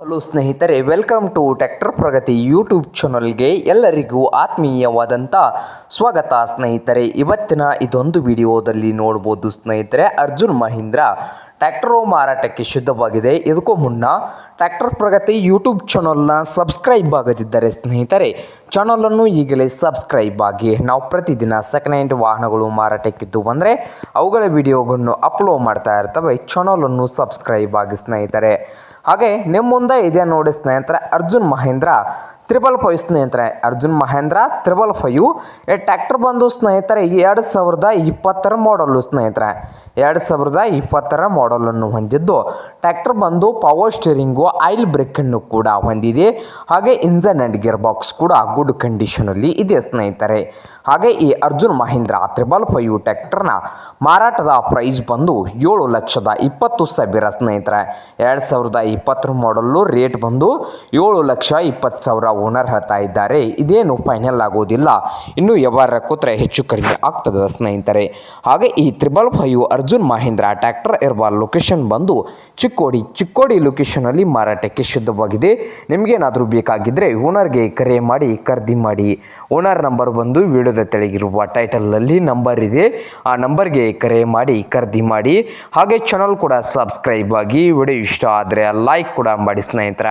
Hello ಸ್ನೇಹಿತರೆ welcome to tractor Pragati YouTube ಚಾನಲ್ಗೆ ಎಲ್ಲರಿಗೂ ಆತ್ಮೀಯವಾದಂಥ ಸ್ವಾಗತ ಸ್ನೇಹಿತರೆ. ಇವತ್ತಿನ ಇದೊಂದು ವಿಡಿಯೋದಲ್ಲಿ ನೋಡ್ಬೋದು ಸ್ನೇಹಿತರೆ, ಅರ್ಜುನ್ ಮಹೀಂದ್ರ ಟ್ರ್ಯಾಕ್ಟರು ಮಾರಾಟಕ್ಕೆ ಶುದ್ಧವಾಗಿದೆ ಇದಕ್ಕೂ ಮುನ್ನ ಟ್ಯಾಕ್ಟರ್ ಪ್ರಗತಿ ಯೂಟ್ಯೂಬ್ ಚಾನಲ್ನ ಸಬ್ಸ್ಕ್ರೈಬ್ ಆಗದಿದ್ದರೆ ಸ್ನೇಹಿತರೆ ಚಾನಲನ್ನು ಈಗಲೇ ಸಬ್ಸ್ಕ್ರೈಬ್ ಆಗಿ. ನಾವು ಪ್ರತಿದಿನ ಸೆಕೆಂಡ್ ಹ್ಯಾಂಡ್ ವಾಹನಗಳು ಮಾರಾಟಕ್ಕಿದ್ದು ಬಂದರೆ ಅವುಗಳ ವಿಡಿಯೋಗಳನ್ನು ಅಪ್ಲೋಡ್ ಮಾಡ್ತಾ ಇರ್ತವೆ. ಚಾನಲನ್ನು ಸಬ್ಸ್ಕ್ರೈಬ್ ಆಗಿ ಸ್ನೇಹಿತರೆ. ಹಾಗೆ ನಿಮ್ಮ ಮುಂದೆ ಇದೆ ನೋಡಿ ಸ್ನೇಹಿತರೆ ಅರ್ಜುನ್ ಮಹೇಂದ್ರ. ತ್ರಿಬಲ್ ಫೈವ್ ಸ್ನೇಹಿತರೆ Arjun Mahindra triple five tractor ಬಂದು ಸ್ನೇಹಿತರೆ ಎರಡು ಸಾವಿರದ ಇಪ್ಪತ್ತರ ಮಾಡಲು ಸ್ನೇಹಿತರೆ. ಎರಡು ಸಾವಿರದ ಇಪ್ಪತ್ತರ ಮಾಡಲನ್ನು ಹೊಂದಿದ್ದು ಟ್ಯಾಕ್ಟರ್ ಬಂದು ಪವರ್ ಸ್ಟೀರಿಂಗು ಆಯಿಲ್ ಬ್ರೇಕನ್ನು ಕೂಡ ಹೊಂದಿದೆ. ಹಾಗೆ ಇಂಜನ್ ಆ್ಯಂಡ್ ಗೇರ್ ಬಾಕ್ಸ್ ಕೂಡ ಗುಡ್ ಕಂಡೀಷನಲ್ಲಿ ಇದೆ ಸ್ನೇಹಿತರೆ. ಹಾಗೆ ಈ ಅರ್ಜುನ್ ಮಹೇಂದ್ರ ತ್ರಿಬಲ್ ಫೈವ್ ಟ್ಯಾಕ್ಟರ್ನ ಮಾರಾಟದ ಪ್ರೈಸ್ ಬಂದು ಏಳು ಲಕ್ಷದ ಇಪ್ಪತ್ತು ಸಾವಿರ ಸ್ನೇಹಿತರೆ. ಎರಡು ಸಾವಿರದ ಇಪ್ಪತ್ತರ ಮಾಡಲ್ಲು ರೇಟ್ ಬಂದು ಏಳು ಲಕ್ಷ ಇಪ್ಪತ್ತು ಸಾವಿರ ಓನರ್ ಹೇಳ್ತಾ ಇದ್ದಾರೆ. ಇದೇನು ಫೈನಲ್ ಆಗೋದಿಲ್ಲ. ಇನ್ನೂ ವ್ಯವಹಾರ ಕೂತ್ರೆ ಹೆಚ್ಚು ಕಡಿಮೆ ಆಗ್ತದೆ ಸ್ನೇಹಿತರೆ. ಹಾಗೆ ಈ triple five Arjun Mahindra tractor ಇರುವ ಲೊಕೇಶನ್ ಬಂದು ಚಿಕ್ಕೋಡಿ ಚಿಕ್ಕೋಡಿ ಲೊಕೇಶನಲ್ಲಿ ಮಾರಾಟಕ್ಕೆ ಶುದ್ಧವಾಗಿದೆ ನಿಮಗೇನಾದರೂ ಬೇಕಾಗಿದ್ದರೆ ಓನರ್ಗೆ ಕರೆ ಮಾಡಿ ಖರೀದಿ ಮಾಡಿ ಓನರ್ ನಂಬರ್ ಬಂದು ವಿಡಿಯೋದ ತೆಳಗಿರುವ ಟೈಟಲಲ್ಲಿ ನಂಬರ್ ಇದೆ. ಆ ನಂಬರ್ಗೆ ಕರೆ ಮಾಡಿ ಖರೀದಿ ಮಾಡಿ. ಹಾಗೆ ಚಾನಲ್ ಕೂಡ ಸಬ್ಸ್ಕ್ರೈಬ್ ಆಗಿ, ವಿಡಿಯೋ ಇಷ್ಟ ಆದರೆ ಲೈಕ್ ಕೂಡ ಮಾಡಿ ಸ್ನೇಹಿತರ.